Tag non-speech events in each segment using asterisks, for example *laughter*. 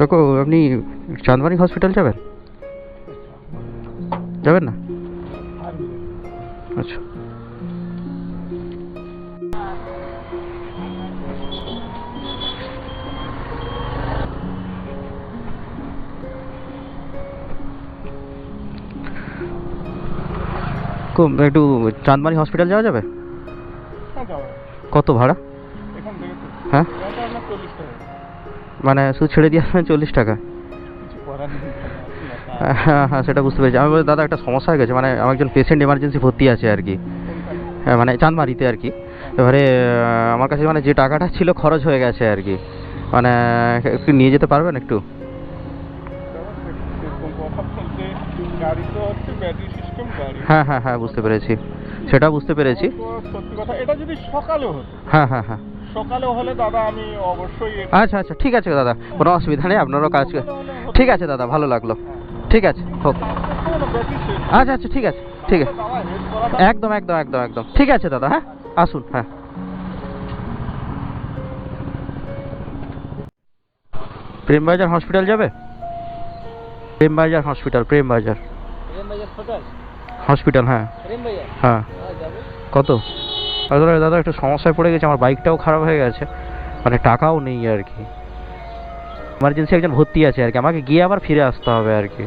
কাকু আপনি চাঁদমারি হসপিটাল যাবেন? যাবেন না? আচ্ছা। একটু চাঁদমারি হসপিটাল যাওয়া যাবে? হ্যাঁ কত ভাড়া? হ্যাঁ? মানে শুধু ছেড়ে দিয়ে আসবেন চল্লিশ টাকা। হ্যাঁ হ্যাঁ সেটা বুঝতে পেরেছি। আমি বলি, দাদা একটা সমস্যা হয়ে গেছে। মানে আমার একজন পেশেন্ট এমার্জেন্সি ভর্তি আছে আর কি। হ্যাঁ মানে চাঁদমারিতে আর কি। এবারে আমার কাছে মানে যে টাকাটা ছিল খরচ হয়ে গেছে আর কি। মানে একটু নিয়ে যেতে পারবেন একটু? হ্যাঁ হ্যাঁ হ্যাঁ বুঝতে পেরেছি। সেটা বুঝতে পেরেছি। হ্যাঁ হ্যাঁ হ্যাঁ। সকালে হলে দাদা আমি অবশ্যই আচ্ছা আচ্ছা ঠিক আছে দাদা কোনো অসুবিধা নেই আপনারও কাজ ঠিক আছে দাদা ভালো লাগল। ঠিক আছে হোক। আচ্ছা আচ্ছা ঠিক আছে ঠিক আছে। একদম একদম একদম একদম। ঠিক আছে দাদা হ্যাঁ? আসুন হ্যাঁ। প্রেমবাজার হসপিটাল যাবে? প্রেমবাজার হসপিটাল প্রেমবাজার। হসপিটাল হ্যাঁ। হ্যাঁ। কত? আসলে দাদা, একটু সমস্যায় পড়ে গেছে, আমার বাইকটাও খারাপ হয়ে গেছে। মানে টাকাও নেই আর কি। এমার্জেন্সি একজন ভর্তি আছে আর কি। আমাকে গিয়ে আবার ফিরে আসতে হবে আর কি।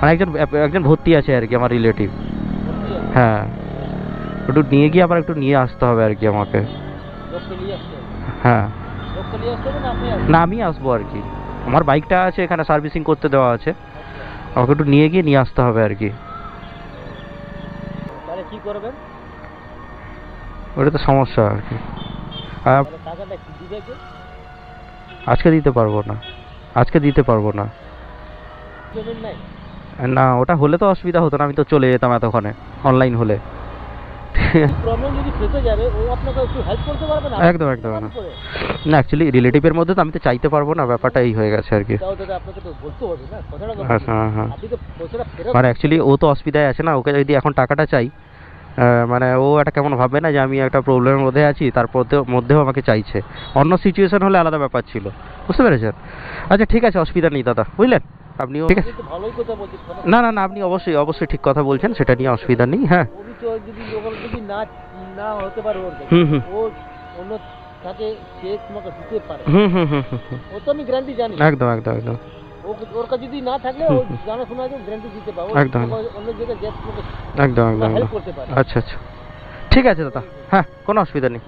মানে একজন একজন ভর্তি আছে আর কি, আমার রিলেটিভ হ্যাঁ। একটু নিয়ে গিয়ে আবার একটু নিয়ে আসতে হবে আর কি আমাকে। হ্যাঁ। না, আমি আসব আর কি। আমার বাইকটা আছে, এখানে সার্ভিসিং করতে দেওয়া আছে। আমাকে একটু নিয়ে গিয়ে নিয়ে আসতে হবে আর কি। কি করবেন? ওটা তো সমস্যা আর কি। টাকাটা কি দিবে কে? আজকে দিতে পারব না। আজকে দিতে পারব না। পেমেন্ট নাই? না ওটা হলে তো অসুবিধা হতো না আমি তো চলে যেতাম এতক্ষণে অনলাইন হলে। প্রবলেম যদি ফেসে যাবে ও আপনাকে একটু হেল্প করতে পারবে না? একদম একদম না? না অ্যাকচুয়ালি রিলেটিভের মধ্যে তো আমি তো চাইতে পারব না ব্যাপারটা এই হয়ে গেছে আর কি। আপনাকে তো বলতে হবে না কথাটা হ্যাঁ, মানে অ্যাকচুয়ালি ও তো অসুবিধায় আছে না ওকে যদি এখন টাকাটা চাই মানে ও একটা কেমন ভাববে না যে আমি একটা প্রবলেমের মধ্যে আছি তারপর মধ্যেও আমাকে চাইছে। অন্য সিচুয়েশন হলে আলাদা ব্যাপার ছিল। বুঝতে পেরেছেন? আচ্ছা ঠিক আছে অসুবিধা নেই দাদা। বুঝলেন? আপনিও ঠিক আছে। না না না আপনি অবশ্যই অবশ্যই ঠিক কথা বলছেন সেটা নিয়ে অসুবিধা নেই হ্যাঁ। অভিযোগ যদি ওখানে যদি না না হতে পারে ওর কাছে, হুম, হুম। ও অন্য তাকে সে তোমাকে দিতে পারে। হুম হুম হুম হুম হুম। ও তো আমি গ্যারান্টি জানি। একদম একদম একদম। ও ওর কাছে যদি না থাকলে ও জানা শোনা গ্যারান্টি দিতে পারে ও একদম। অন্য জায়গায় তোমাকে একদম একদম হেল্প করতে পারে। আচ্ছা আচ্ছা। ঠিক আছে দাদা। হ্যাঁ কোনো অসুবিধা নেই।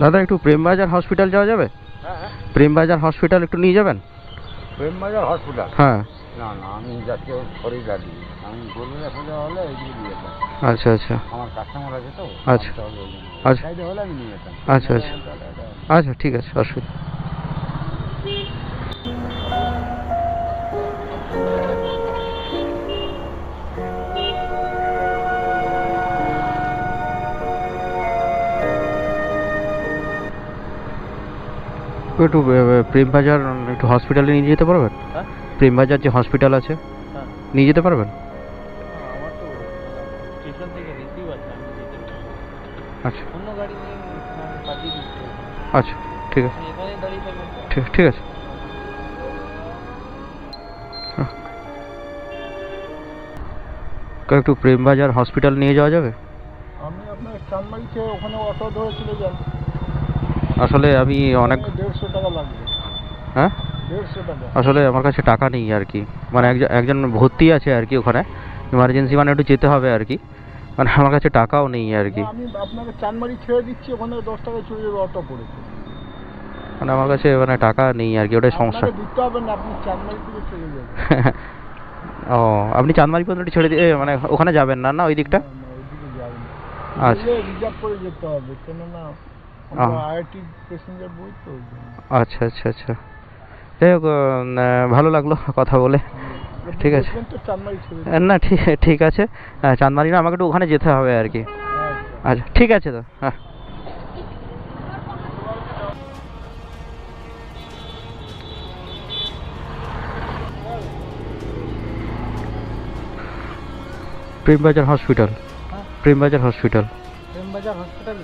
দাদা একটু প্রেমবাজার হসপিটাল যাওয়া যাবে? হ্যাঁ হ্যাঁ। প্রেমবাজার হসপিটাল একটু নিয়ে যাবেন? প্রেমবাজার হসপিটাল হ্যাঁ। না না আমি যাচ্ছি শরীর গাড়ি আমি বলব হসপিটাল হলে দিয়ে যেতাম। আচ্ছা আচ্ছা। আমার কাস্টমার আছে তো আচ্ছা। আচ্ছা। হলে আমি নিয়ে যেতাম। আচ্ছা, আচ্ছা। আচ্ছা ঠিক আছে অসুবিধা একটু প্রেমবাজার একটু হসপিটালে নিয়ে যেতে পারবেন হ্যাঁ? প্রেমবাজার যে হসপিটাল আছে হ্যাঁ। নিয়ে যেতে পারবেন আমার তো স্টেশন থেকে রিসিভ আছে আমি যেতে পারব। আচ্ছা অন্য গাড়ি নিয়ে আমি পাঠিয়ে দিচ্ছি আচ্ছা ঠিক আছে? ঠিক ঠিক আছে। একটু প্রেমবাজার হসপিটাল নিয়ে যাওয়া যাবে? আমি আপনার চানমারি ওখানে অটো ধরে চলে যান আসলে আমি অনেক দেড়শো টাকা লাগবে। হ্যাঁ? আসলে আমার কাছে টাকা নেই আর কি। মানে একজন একজন ভর্তি আছে আর কি ওখানে। ইমার্জেন্সি মানে একটু যেতে হবে আর কি। মানে আমার কাছে টাকাও নেই আর কি। আমি আপনাকে চানমারি ছেড়ে দিচ্ছি ওখানে দশ টাকা চলে যাবে অটো করে। মানে আমার কাছে মানে টাকা নেই আর কি ওটাই সমস্যা। দিতে হবে না আপনি চানমারি থেকে চলে যাবেন। *laughs* ও আপনি চাঁদমারি পর্যন্ত ছেড়ে দিয়ে মানে ওখানে যাবেন না না ওই দিকটা? আচ্ছা। রিজার্ভ করে যেতে হবে কেননা আহ। প্যাসেঞ্জার বই তো আচ্ছা আচ্ছা আচ্ছা। যাই হোক ভালো লাগল কথা বলে। ঠিক আছে। না ঠিক ঠিক আছে। আহ, চাঁদমারি না আমাকে একটু ওখানে যেতে হবে আর কি। আচ্ছা। আচ্ছা ঠিক আছে তো হ্যাঁ প্রেমবাজার হসপিটাল। হ্যাঁ। প্রেমবাজার হসপিটাল। হসপিটাল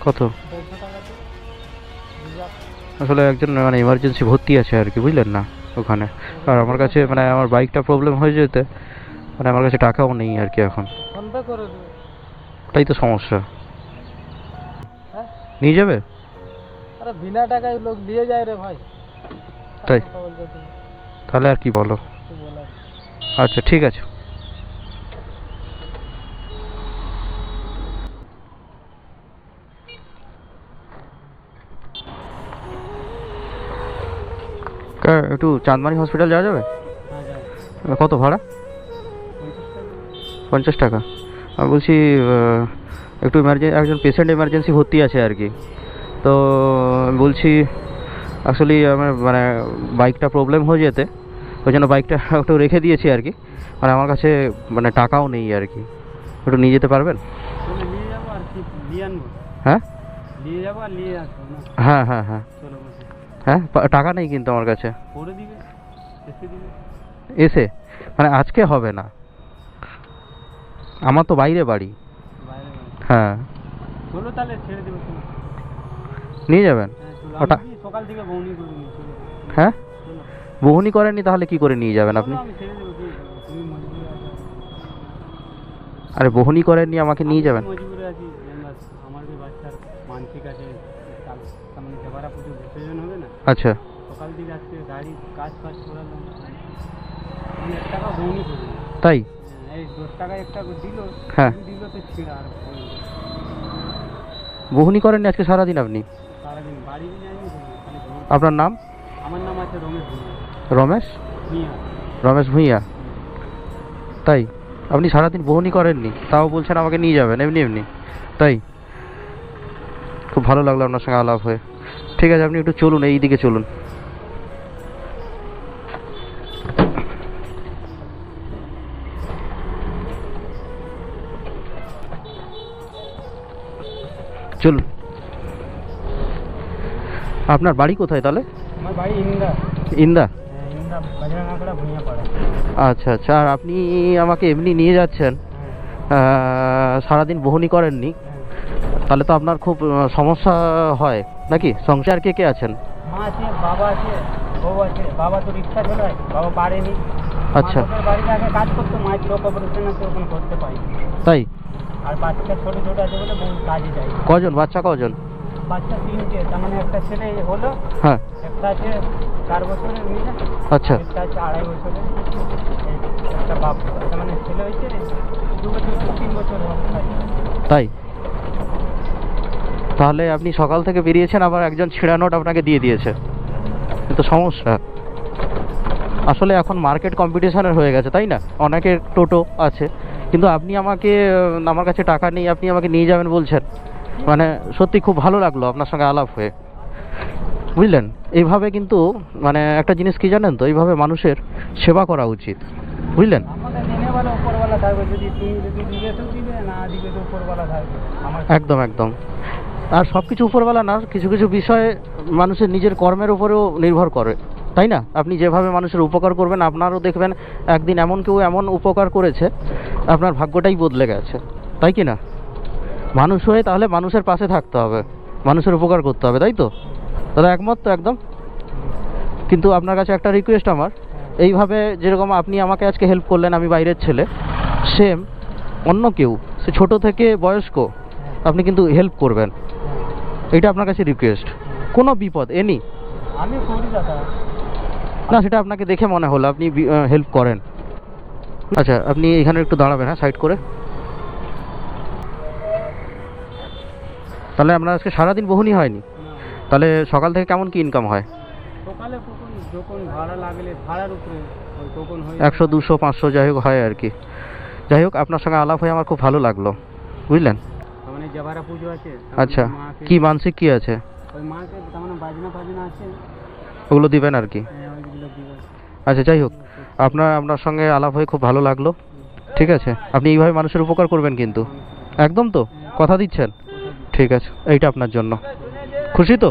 কত? আসলে একজন মানে এমার্জেন্সি ভর্তি আছে আর কি বুঝলেন না? ওখানে। আর আমার কাছে মানে আমার বাইকটা প্রবলেম হয়ে যেতে মানে আমার কাছে টাকাও নেই আর কি এখন। ওটাই তো সমস্যা। হ্যাঁ? নিয়ে যাবে? আরে বিনা টাকায় লোক দিয়ে যায় রে ভাই। তাই? তাহলে আর কি বলো? আচ্ছা ঠিক আছে। একটু চাঁদমারি হসপিটাল যাওয়া যাবে? হ্যাঁ কত ভাড়া? পঞ্চাশ টাকা। আমি বলছি একটু এমার্জেন্সি একজন পেশেন্ট এমার্জেন্সি ভর্তি আছে আর কি। তো বলছি আসলে আমার মানে বাইকটা প্রবলেম হয়ে যেতে। ওই জন্য বাইকটা *laughs* একটু রেখে দিয়েছি আর কি। মানে আমার কাছে মানে টাকাও নেই আর কি। একটু নিয়ে যেতে পারবেন? হ্যাঁ? হ্যাঁ হ্যাঁ হ্যাঁ। বসে। হ্যাঁ? টাকা নেই কিন্তু আমার কাছে। করে দিবে? এসে দিবে? এসে? মানে আজকে হবে না। আমার তো বাইরে বাড়ি। হ্যাঁ। চলো তাহলে ছেড়ে দেবো নিয়ে যাবেন? হ্যাঁ ওটা- সকাল থেকে বৌনি করে হ্যাঁ? বহনি করেননি তাহলে কি করে নিয়ে যাবেন আপনি? আরে বহনি করেননি আমাকে নিয়ে যাবেন। আচ্ছা। সকাল থেকে আজকে গাড়ি কাজ ফাজ করালাম এক টাকা তাই? হ্যাঁ, এই দশ টাকা একটা দিল হ্যাঁ। দিল তো ছিঁড়া আর বহনি করেননি আজকে সারাদিন আপনি? সারাদিন বাড়ি। আপনার নাম? আমার নাম আছে রমেশ রমেশ? ভূঁইয়া। রমেশ ভূঁইয়া। তাই? আপনি সারাদিন বহনি করেননি তাও বলছেন আমাকে নিয়ে যাবেন এমনি এমনি। তাই? খুব ভালো লাগল আপনার সঙ্গে আলাপ হয়ে। ঠিক আছে আপনি একটু চলুন এই দিকে চলুন। চলুন। আপনার বাড়ি কোথায় তাহলে? আমার বাড়ি ইন্দা। ইন্দা? হ্যাঁ, আচ্ছা আচ্ছা আর আপনি আমাকে এমনি নিয়ে যাচ্ছেন? হ্যাঁ। সারাদিন বহনি করেননি? হ্যাঁ। তাহলে তো আপনার খুব সমস্যা হয়। নাকি? সংসার কে কে আছেন? মা আছে বাবা আছে বউ আছে। বাবা তো রিক্সা চালায় বাবা পারেনি। আচ্ছা। বাড়িতে আগে কাজ করতো মায়ের চোখ অপারেশন আছে ওখানে করতে পারি তাই? আর বাচ্চা ছোট ছোট আছে বলে বউ কাজে যায়। কজন? বাচ্চা কজন? বাচ্চা তিনটে তার মানে একটা ছেলে হলো হ্যাঁ। একটা আছে চার বছরের মেয়ে আচ্ছা। একটা আছে আড়াই বছরের একটা বাপ। মানে ছেলে হয়েছে দু বছর তিন বছর তাই? তাহলে আপনি সকাল থেকে বেরিয়েছেন আবার একজন ছেঁড়া নোট আপনাকে দিয়ে দিয়েছে। তো সমস্যা। আসলে এখন মার্কেট কম্পিটিশনের হয়ে গেছে তাই না? অনেকের টোটো আছে কিন্তু আপনি আমাকে আমার কাছে টাকা নেই আপনি আমাকে নিয়ে যাবেন বলছেন। মানে সত্যি খুব ভালো লাগল আপনার সঙ্গে আলাপ হয়ে। বুঝলেন? এইভাবে কিন্তু মানে একটা জিনিস কি জানেন তো এইভাবে মানুষের সেবা করা উচিত। বুঝলেন? একদম একদম। আর সব কিছু উপরবেলা না, কিছু কিছু বিষয়ে মানুষের নিজের কর্মের উপরেও নির্ভর করে, তাই না? আপনি যেভাবে মানুষের উপকার করবেন, আপনারও দেখবেন একদিন এমন কেউ এমন উপকার করেছে, আপনার ভাগ্যটাই বদলে গেছে, তাই কি না? মানুষ হয়ে তাহলে মানুষের পাশে থাকতে হবে, মানুষের উপকার করতে হবে, তাই তো? দাদা একমত তো একদম? কিন্তু আপনার কাছে একটা রিকোয়েস্ট আমার, এইভাবে যেরকম আপনি আমাকে আজকে হেল্প করলেন, আমি বাইরের ছেলে সেম অন্য কেউ, সে ছোট থেকে বয়স্ক, আপনি কিন্তু হেল্প করবেন। এটা আপনার কাছে রিকোয়েস্ট কোনো বিপদ এনি আমি করি দাদা না সেটা আপনাকে দেখে মনে হলো আপনি হেল্প করেন। আচ্ছা আপনি এখানে একটু দাঁড়াবেন হ্যাঁ সাইড করে। তাহলে আপনার আজকে সারাদিন বহুনি হয়নি? তাহলে সকাল থেকে কেমন কি ইনকাম হয়? সকালে যখন ভাড়া লাগলে ভাড়ার উপরে হয়ে একশো দুশো পাঁচশো যাই হোক হয় আর কি। যাই হোক আপনার সঙ্গে আলাপ হয়ে আমার খুব ভালো লাগল। বুঝলেন? জবারা পুজো আছে আচ্ছা কি মানসিক কি আছে? ওই মাকে তেমন বাজনা বাজনা ফাজনা আছে। ওগুলো দিবেন আর কি? হ্যাঁ, আচ্ছা যাই হোক আপনার আপনার সঙ্গে আলাপ হয়ে খুব ভালো লাগল। ঠিক আছে আপনি এইভাবে মানুষের উপকার করবেন কিন্তু। একদম তো? কথা দিচ্ছেন? ঠিক আছে এইটা আপনার জন্য। খুশি তো?